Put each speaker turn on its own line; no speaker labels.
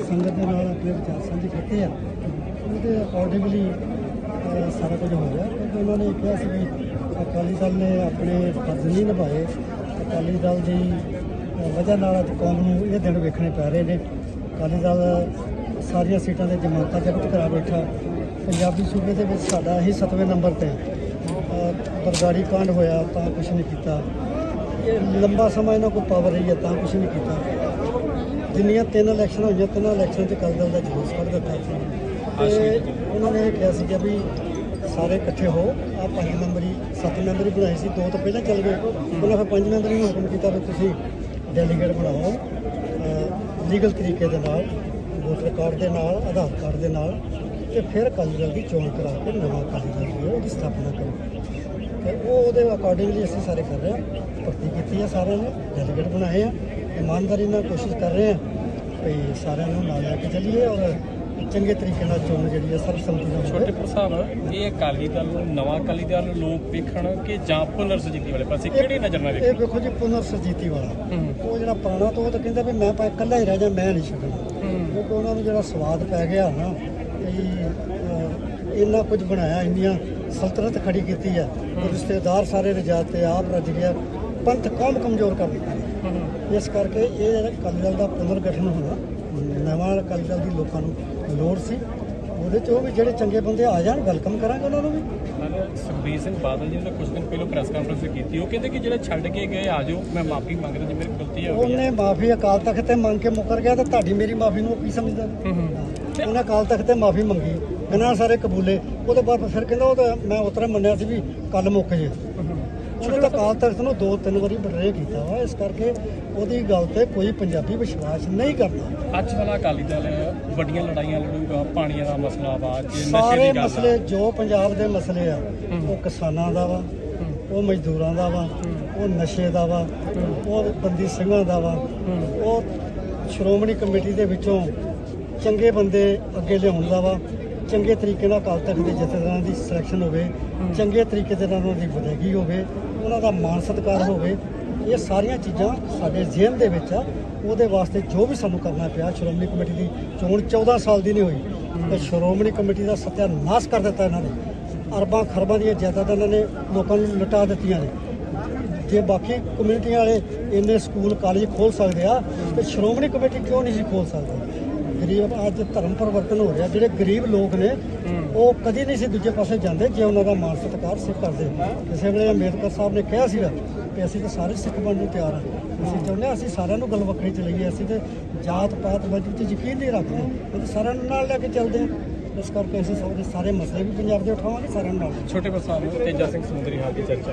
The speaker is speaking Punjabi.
ਸੰਗਤ ਦੇ ਨਾਲ ਆਪਣੇ ਵਿਚਾਰ ਸਾਂਝੇ ਕੀਤੇ ਆ ਉਹਦੇ ਅਕੋਰਡਿੰਗਲੀ ਸਾਰਾ ਕੁਝ ਹੋ ਰਿਹਾ ਕਿਉਂਕਿ ਉਹਨਾਂ ਨੇ ਕਿਹਾ ਸੀ ਵੀ ਅਕਾਲੀ ਦਲ ਨੇ ਆਪਣੇ ਫਰਜ਼ ਨਹੀਂ ਨਿਭਾਏ ਅਕਾਲੀ ਦਲ ਦੀ ਵਜ੍ਹਾ ਨਾਲ ਅੱਜ ਕੌਮ ਨੂੰ ਇਹ ਦਿਨ ਵੇਖਣੇ ਪੈ ਰਹੇ ਨੇ। ਅਕਾਲੀ ਦਲ ਸਾਰੀਆਂ ਸੀਟਾਂ ਤੇ ਜਮਾਨਤਾਂ ਜ਼ਬਤ ਕਰਾ ਬੈਠਾ। ਪੰਜਾਬੀ ਸੂਬੇ ਦੇ ਵਿੱਚ ਸਾਡਾ ਹੀ 7ਵੇਂ ਨੰਬਰ ਤੇ ਬਰਗਾੜੀ ਕਾਂਡ ਹੋਇਆ ਤਾਂ ਕੁਝ ਨਹੀਂ ਕੀਤਾ। ਇਹ ਲੰਬਾ ਸਮਾਂ ਇਹਨਾਂ ਕੋਲ ਪਾਵਰ ਰਹੀ ਹੈ ਤਾਂ ਕੁਝ ਨਹੀਂ ਕੀਤਾ। ਜਿੰਨੀਆਂ ਤਿੰਨ ਇਲੈਕਸ਼ਨ ਹੋਈਆਂ ਤਿੰਨਾਂ ਇਲੈਕਸ਼ਨ 'ਚ ਅਕਾਲੀ ਦਲ ਦਾ ਜਲੂਸ ਕੱਢ ਦਿੱਤਾ। ਤੇ ਉਹਨਾਂ ਨੇ ਇਹ ਕਿਹਾ ਸੀ ਕਿ ਵੀ ਸਾਰੇ ਇਕੱਠੇ ਹੋ ਆ ਪੰਜ ਮੈਂਬਰੀ, ਸੱਤ ਮੈਂਬਰੀ ਬਣਾਈ ਸੀ, ਦੋ ਤਾਂ ਪਹਿਲਾਂ ਚੱਲ ਗਏ। ਉਹਨਾਂ ਫਿਰ ਪੰਜ ਮੈਂਬਰੀ ਨੂੰ ਹੁਕਮ ਕੀਤਾ ਵੀ ਤੁਸੀਂ ਡੈਲੀਗੇਟ ਬਣਾਓ ਲੀਗਲ ਤਰੀਕੇ ਦੇ ਨਾਲ ਵੋਟਰ ਕਾਰਡ ਦੇ ਨਾਲ, ਆਧਾਰ ਕਾਰਡ ਦੇ ਨਾਲ, ਤੇ ਫਿਰ ਅਕਾਲੀ ਦਲ ਦੀ ਚੋਣ ਕਰਾ ਕੇ ਨਵਾਂ ਅਕਾਲੀ ਦਲ ਦੀ ਉਹਦੀ ਸਥਾਪਨਾ ਕਰੋ। ਤੇ ਉਹ ਉਹਦੇ ਅਕੋਰਡਿੰਗਲੀ ਅਸੀਂ ਸਾਰੇ ਕਰ ਰਹੇ ਹਾਂ, ਭਰਤੀ ਕੀਤੀ ਹੈ ਸਾਰਿਆਂ ਨੇ ਡੈਲੀਗੇਟ ਬਣਾਏ ਆ, ਇਮਾਨਦਾਰੀ ਨਾਲ ਕੋਸ਼ਿਸ਼ ਕਰ ਰਹੇ ਹਾਂ ਵੀ ਸਾਰਿਆਂ ਨੂੰ ਨਾਲ ਲੈ ਕੇ ਚੱਲੀਏ ਔਰ ਚੰਗੇ ਤਰੀਕੇ ਨਾਲ ਚੋਣ ਜਿਹੜੀ ਹੈ ਸਰਬਸੰਮਤੀ ਨਾਲ
ਛੋਟੇ ਸਾਹਿਬ ਇਹ ਅਕਾਲੀ ਦਲ ਨੂੰ ਨਵਾਂ ਅਕਾਲੀ ਦਲ ਨੂੰ ਲੋਕ ਵੇਖਣ ਕਿ ਜਾਂ ਪੁਨਰ ਸੁਜੀਤੀ ਵਾਲੇ ਪਾਸੇ ਕਿਹੜੀ ਨਜ਼ਰ ਨਾਲ
ਇਹ
ਵੇਖਣ
ਵੇਖੋ ਜੀ ਪੁਨਰ ਸਰਜੀਤੀ ਵਾਲਾ।
ਹੂੰ।
ਉਹ ਜਿਹੜਾ ਪੁਰਾਣਾ ਤੋਂ ਉਹ ਤਾਂ ਕਹਿੰਦਾ ਵੀ ਮੈਂ ਭਾਵੇਂ ਇਕੱਲਾ ਹੀ ਰਹਿ ਜਾ ਮੈਂ ਨਹੀਂ ਛੱਡਣਾ। ਕਿਉਂਕਿ ਉਹਨਾਂ ਨੂੰ ਜਿਹੜਾ ਸਵਾਦ ਪੈ ਗਿਆ ਨਾ ਇੰਨਾ ਕੁਝ ਬਣਾਇਆ ਇੰਨੀਆਂ ਸਲਤਨਤ ਖੜੀ ਕੀਤੀ ਆ। ਰਿਸ਼ਤੇਦਾਰ ਸਾਰੇ ਰਜਾਤ ਤੇ ਆਪ ਰੱਜ ਗਿਆ ਪੰਥ ਕੌਮ ਕਮਜ਼ੋਰ ਕਰ ਦਿੱਤੀ। ਇਸ ਕਰਕੇ ਇਹ ਜਿਹੜਾ ਅਕਾਲੀ ਦਲ ਦਾ ਪੁਨਰ ਗਠਨ ਹੋਣਾ ਨਵਾਂ ਦਲ ਦੀ ਲੋਕਾਂ ਨੂੰ ਲੋੜ ਸੀ। ਉਹਦੇ ਚ ਉਹ ਵੀ ਜਿਹੜੇ ਚੰਗੇ ਬੰਦੇ ਆ ਜਾਣ ਵੈਲਕਮ ਕਰਾਂਗੇ ਉਹਨਾਂ ਨੂੰ ਵੀ।
ਸੁਖਬੀਰ ਸਿੰਘ ਬਾਦਲ ਜੀ ਨੇ ਕੁਝ ਦਿਨ ਪਹਿਲਾਂ ਪ੍ਰੈਸ ਕਾਨਫਰੰਸ ਕੀਤੀ। ਉਹ ਕਹਿੰਦੇ ਕਿ ਜਿਹੜੇ ਛੱਡ ਕੇ ਗਏ ਆ ਜਾਓ ਮੈਂ ਮਾਫੀ ਮੰਗਦਾ ਜੀ ਮੇਰੀ ਗਲਤੀ ਹੋ ਗਈ
ਉਹਨੇ ਮਾਫੀ ਅਕਾਲ ਤਖਤ ਤੇ ਮੰਗ ਕੇ ਮੁਕਰ ਗਿਆ ਤੇ ਤੁਹਾਡੀ ਮੇਰੀ ਮਾਫੀ ਨੂੰ ਉਹ ਕੀ ਸਮਝਦਾ? ਉਹਨੇ ਅਕਾਲ ਤਖਤ ਤੇ ਮਾਫੀ ਮੰਗੀ। ਇਹਨਾਂ ਸਾਰੇ ਕਬੂਲੇ। ਉਹਦੇ ਬਾਅਦ ਫਿਰ ਕਹਿੰਦਾ ਉਹ ਤਾਂ ਮੈਂ ਉਤਰੇ ਮੰਨਿਆ ਸੀ ਵੀ ਕੱਲ ਮੁੱਕ ਜੇ। ਉਹਨੇ ਤਾਂ ਅਕਾਲ ਤਖਤ ਨੂੰ ਦੋ ਤਿੰਨ ਵਾਰੀ ਬਟਰੇ ਕੀਤਾ ਵਾ ਇਸ ਕਰਕੇ ਉਹਦੀ ਗੱਲ ਤੇ ਕੋਈ ਪੰਜਾਬੀ ਵਿਸ਼ਵਾਸ ਨਹੀਂ ਕਰਦਾ।
ਅੱਜ ਵਾਲਾ ਅਕਾਲੀ ਦਲ ਵੱਡੀਆਂ ਲੜਾਈਆਂ ਲੜੂਗਾ ਪਾਣੀਆਂ ਦਾ ਮਸਲਾ ਵਾ ਜੇ ਨਸ਼ੇ
ਸਾਰੇ
ਦੀ ਗੱਲ
ਮਸਲੇ ਜੋ ਪੰਜਾਬ ਦੇ ਮਸਲੇ ਆ। ਉਹ ਕਿਸਾਨਾਂ ਦਾ ਵਾ ਉਹ ਮਜ਼ਦੂਰਾਂ ਦਾ ਵਾ ਉਹ ਨਸ਼ੇ ਦਾ ਵਾ ਉਹ ਬੰਦੀ ਸਿੰਘਾਂ ਦਾ ਵਾ ਉਹ ਸ਼੍ਰੋਮਣੀ ਕਮੇਟੀ ਦੇ ਵਿੱਚੋਂ ਚੰਗੇ ਬੰਦੇ ਅੱਗੇ ਲਿਆਉਣ ਦਾ ਵਾ ਚੰਗੇ ਤਰੀਕੇ ਨਾਲ ਅਕਾਲ ਤਖਤ ਦੇ ਜਥੇਦਾਰਾਂ ਦੀ ਸਿਲੈਕਸ਼ਨ ਹੋਵੇ ਚੰਗੇ ਤਰੀਕੇ ਦੇ ਨਾਲ ਉਹਨਾਂ ਦੀ ਵਿਦਾਇਗੀ ਹੋਵੇ ਉਹਨਾਂ ਦਾ ਮਾਣ ਸਤਿਕਾਰ ਹੋਵੇ, ਇਹ ਸਾਰੀਆਂ ਚੀਜ਼ਾਂ ਸਾਡੇ ਜ਼ਿਹਨ ਦੇ ਵਿੱਚ ਆ। ਉਹਦੇ ਵਾਸਤੇ ਜੋ ਵੀ ਸਾਨੂੰ ਕਰਨਾ ਪਿਆ, ਸ਼੍ਰੋਮਣੀ ਕਮੇਟੀ ਦੀ ਚੋਣ 14 ਸਾਲ ਦੀ ਨਹੀਂ ਹੋਈ। ਤੇ ਸ਼੍ਰੋਮਣੀ ਕਮੇਟੀ ਦਾ ਸਤਿਆਨਾਸ਼ ਕਰ ਦਿੱਤਾ ਇਹਨਾਂ ਨੇ। ਅਰਬਾਂ ਖਰਬਾਂ ਦੀਆਂ ਜਾਇਦਾਦਾਂ ਇਹਨਾਂ ਨੇ ਲੋਕਾਂ ਨੂੰ ਲੁਟਾ ਦਿੱਤੀਆਂ ਨੇ। ਜੇ ਬਾਕੀ ਕਮਿਊਨਿਟੀਆਂ ਵਾਲੇ ਇੰਨੇ ਸਕੂਲ, ਕਾਲਜ ਖੋਲ ਸਕਦੇ ਆ, ਤੇ ਸ਼੍ਰੋਮਣੀ ਕਮੇਟੀ ਕਿਉਂ ਨਹੀਂ ਸੀ ਖੋਲ ਸਕਦੀ? ਗਰੀਬ ਅੱਜ ਧਰਮ ਪਰਿਵਰਤਨ ਹੋ ਰਿਹਾ ਜਿਹੜੇ ਗਰੀਬ ਲੋਕ ਨੇ ਉਹ ਕਦੀ ਨਹੀਂ ਸੀ ਦੂਜੇ ਪਾਸੇ ਜਾਂਦੇ ਜੇ ਉਹਨਾਂ ਦਾ ਮਾਨ ਸਤਿਕਾਰ ਸਿੱਖ ਕਰਦੇ। ਕਿਸੇ ਵੇਲੇ ਅੰਬੇਦਕਰ ਸਾਹਿਬ ਨੇ ਕਿਹਾ ਸੀਗਾ ਕਿ ਅਸੀਂ ਤਾਂ ਸਾਰੇ ਸਿੱਖ ਬਣਨ ਨੂੰ ਤਿਆਰ ਹਾਂ। ਅਸੀਂ ਚਾਹੁੰਦੇ ਹਾਂ ਅਸੀਂ ਸਾਰਿਆਂ ਨੂੰ ਗੱਲ ਵੱਖਰੀ ਚ ਲਈਏ ਅਸੀਂ ਤੇ ਜਾਤ ਪਾਤ ਵਜੂ ਤੇ ਯਕੀਨ ਨਹੀਂ ਰੱਖਦੇ। ਅਸੀਂ ਤਾਂ ਸਾਰਿਆਂ ਨੂੰ ਨਾਲ ਲੈ ਕੇ ਚੱਲਦੇ ਹਾਂ। ਇਸ ਕਰਕੇ ਅਸੀਂ ਸਭ ਦੇ ਸਾਰੇ ਮਸਲੇ ਵੀ ਪੰਜਾਬ ਦੇ ਉਠਾਵਾਂਗੇ ਸਾਰਿਆਂ ਨੂੰ ਨਾਲ
ਛੋਟੇ ਪ੍ਰਸਾਦ ਨੂੰ ਤੇਜਾ ਸਿੰਘ ਸਮੁੰਦਰੀ ਹਾਲ ਦੀ ਚਰਚਾ